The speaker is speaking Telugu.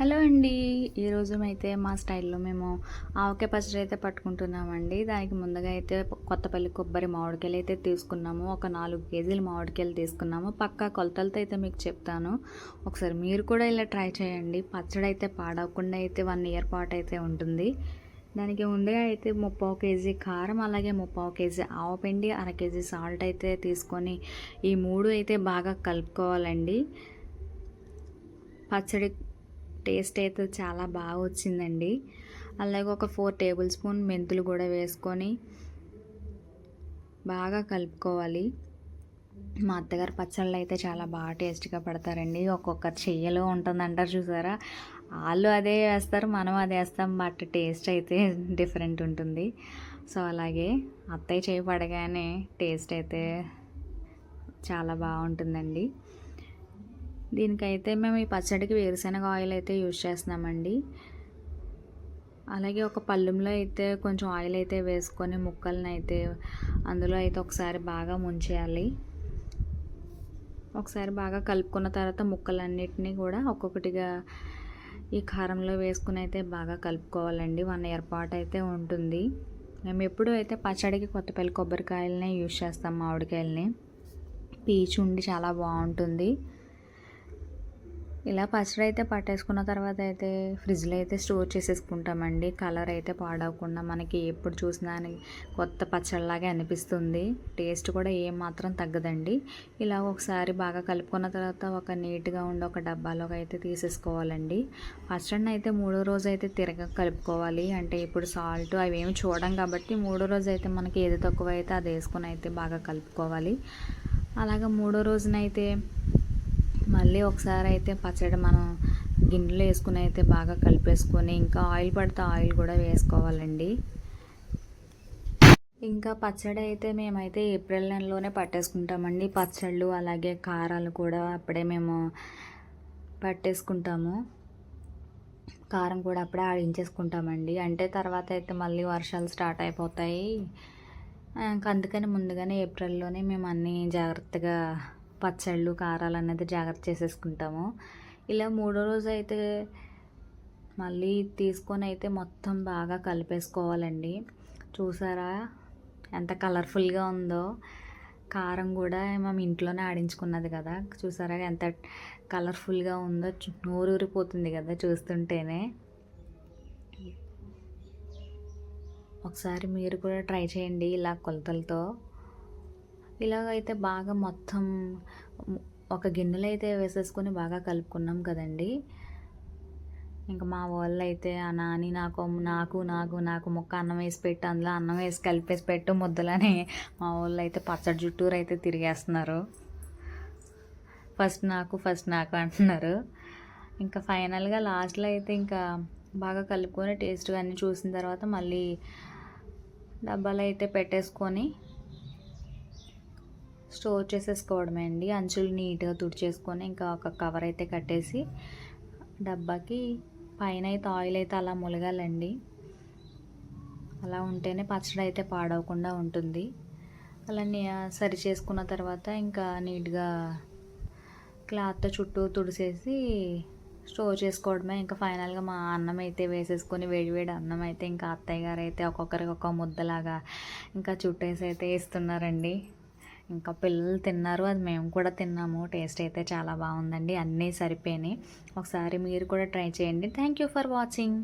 హలో అండి. ఈరోజు అయితే మా స్టైల్లో మేము ఆవకాయ పచ్చడి అయితే పట్టుకుంటున్నామండి. దానికి ముందుగా అయితే కొత్తపల్లి కొబ్బరి మామిడికాయలు అయితే తీసుకున్నాము. ఒక నాలుగు కేజీలు మామిడికాయలు తీసుకున్నాము. పక్కా కొలతలతో అయితే మీకు చెప్తాను. ఒకసారి మీరు కూడా ఇలా ట్రై చేయండి. పచ్చడి అయితే పాడవకుండా అయితే వన్ ఇయర్ పాటు అయితే ఉంటుంది. దానికి ముందుగా అయితే ముప్పావు కేజీ కారం అలాగే ముప్పావు కేజీ ఆవపిండి అర కేజీ సాల్ట్ అయితే తీసుకొని ఈ మూడు అయితే బాగా కలుపుకోవాలండి. పచ్చడి టేస్ట్ అయితే చాలా బాగా వచ్చిందండి. అలాగే ఒక ఫోర్ టేబుల్ స్పూన్ మెంతులు కూడా వేసుకొని బాగా కలుపుకోవాలి. మా అత్తగారు పచ్చళ్ళు అయితే చాలా బాగా టేస్ట్గా పడతారండి. ఒక్కొక్క చెయ్యలో ఉంటుందంటారు చూసారా? వాళ్ళు అదే వేస్తారు మనం అదే వేస్తాం బట్ టేస్ట్ అయితే డిఫరెంట్ ఉంటుంది. సో అలాగే అత్తయ్య చేయి పడగానే టేస్ట్ అయితే చాలా బాగుంటుందండి. దీనికైతే మేము ఈ పచ్చడికి వేరుశనగ ఆయిల్ అయితే యూజ్ చేస్తున్నామండి. అలాగే ఒక పళ్ళెంలో అయితే కొంచెం ఆయిల్ అయితే వేసుకొని ముక్కలను అయితే అందులో అయితే ఒకసారి బాగా ముంచేయాలి. ఒకసారి బాగా కలుపుకున్న తర్వాత ముక్కలన్నిటినీ కూడా ఒక్కొక్కటిగా ఈ కారంలో వేసుకుని అయితే బాగా కలుపుకోవాలండి. వన్ ఇయర్ పాటు అయితే ఉంటుంది. మేము ఎప్పుడూ అయితే పచ్చడికి కొత్తపల్లి కొబ్బరికాయలనే యూజ్ చేస్తాం మామిడికాయలని. పీచు ఉండి చాలా బాగుంటుంది. ఇలా పచ్చడి అయితే పట్టేసుకున్న తర్వాత అయితే ఫ్రిడ్జ్లో అయితే స్టోర్ చేసేసుకుంటామండి. కలర్ అయితే పాడవకుండా మనకి ఎప్పుడు చూసినా కొత్త పచ్చడిలాగే అనిపిస్తుంది. టేస్ట్ కూడా ఏం మాత్రం తగ్గదండి. ఇలా ఒకసారి బాగా కలుపుకున్న తర్వాత ఒక నీట్గా ఉండి ఒక డబ్బాలోకి అయితే తీసేసుకోవాలండి. పచ్చడిని అయితే మూడో రోజు అయితే తిరగ కలుపుకోవాలి. అంటే ఇప్పుడు సాల్ట్ అవి ఏమి చూడం కాబట్టి మూడో రోజు అయితే మనకి ఏది తక్కువ అయితే అది వేసుకొని అయితే బాగా కలుపుకోవాలి. అలాగా మూడో రోజునైతే మళ్ళీ ఒకసారి అయితే పచ్చడి మనం గిన్నెలో వేసుకుని అయితే బాగా కలిపేసుకొని ఇంకా ఆయిల్ పడితే ఆయిల్ కూడా వేసుకోవాలండి. ఇంకా పచ్చడి అయితే మేమైతే ఏప్రిల్ నెలలోనే పట్టేసుకుంటామండి. పచ్చళ్ళు అలాగే కారాలు కూడా అప్పుడే మేము పట్టేసుకుంటాము. కారం కూడా అప్పుడే ఆడించేసుకుంటామండి. అంటే తర్వాత అయితే మళ్ళీ వర్షాలు స్టార్ట్ అయిపోతాయి. అందుకని ముందుగానే ఏప్రిల్లోనే మేము అన్నీ జాగ్రత్తగా పచ్చళ్ళు కారాలు అనేది జాగ్రత్త చేసేసుకుంటాము. ఇలా మూడో రోజు అయితే మళ్ళీ తీసుకొని అయితే మొత్తం బాగా కలిపేసుకోవాలండి. చూసారా? ఎంత కలర్ఫుల్గా ఉందో. కారం కూడా మేము ఇంట్లోనే ఆడించుకున్నది కదా. చూసారా? ఎంత కలర్ఫుల్గా ఉందో. నోరూరిపోతుంది కదా చూస్తుంటేనే. ఒకసారి మీరు కూడా ట్రై చేయండి ఇలా కొలతలతో. ఇలాగైతే బాగా మొత్తం ఒక గిన్నెలో అయితే వేసేసుకొని బాగా కలుపుకున్నాం కదండి. ఇంకా మా వాళ్ళు అయితే ఆ నాని నాకు నాకు నాకు నాకు ముక్క అన్నం వేసి పెట్టు అందులో అన్నం వేసి కలిపేసి పెట్టు ముద్దలని మా వాళ్ళు అయితే పచ్చడి చుట్టూరు అయితే తిరిగేస్తున్నారు. ఫస్ట్ నాకు ఫస్ట్ నాకు అంటున్నారు. ఇంకా ఫైనల్గా లాస్ట్లో అయితే ఇంకా బాగా కలుపుకొని టేస్ట్ అన్నీ చూసిన తర్వాత మళ్ళీ డబ్బాలు అయితే పెట్టేసుకొని స్టోర్ చేసేసుకోవడమే అండి. అంచులు నీట్గా తుడిచేసుకొని ఇంకా ఒక కవర్ అయితే కట్టేసి డబ్బాకి పైన అయితే ఆయిల్ అయితే అలా ములగాలండి. అలా ఉంటేనే పచ్చడి అయితే పాడవకుండా ఉంటుంది. అలా సరి చేసుకున్న తర్వాత ఇంకా నీట్గా క్లాత్ చుట్టూ తుడిసేసి స్టోర్ చేసుకోవడమే. ఇంకా ఫైనల్గా మా అన్నం అయితే వేసేసుకొని వేడివేడి అన్నం అయితే ఇంకా అత్తయ్య గారు అయితే ఒక్కొక్కరికి ఒక ముద్దలాగా ఇంకా చుట్టేసి అయితే ఇస్తున్నారండి ఇంకా పిల్లలు తిన్నారు అది మేము కూడా తిన్నాము. టేస్ట్ అయితే చాలా బాగుందండి అన్నీ సరిపోయినాయి. ఒకసారి మీరు కూడా ట్రై చేయండి. Thank you for watching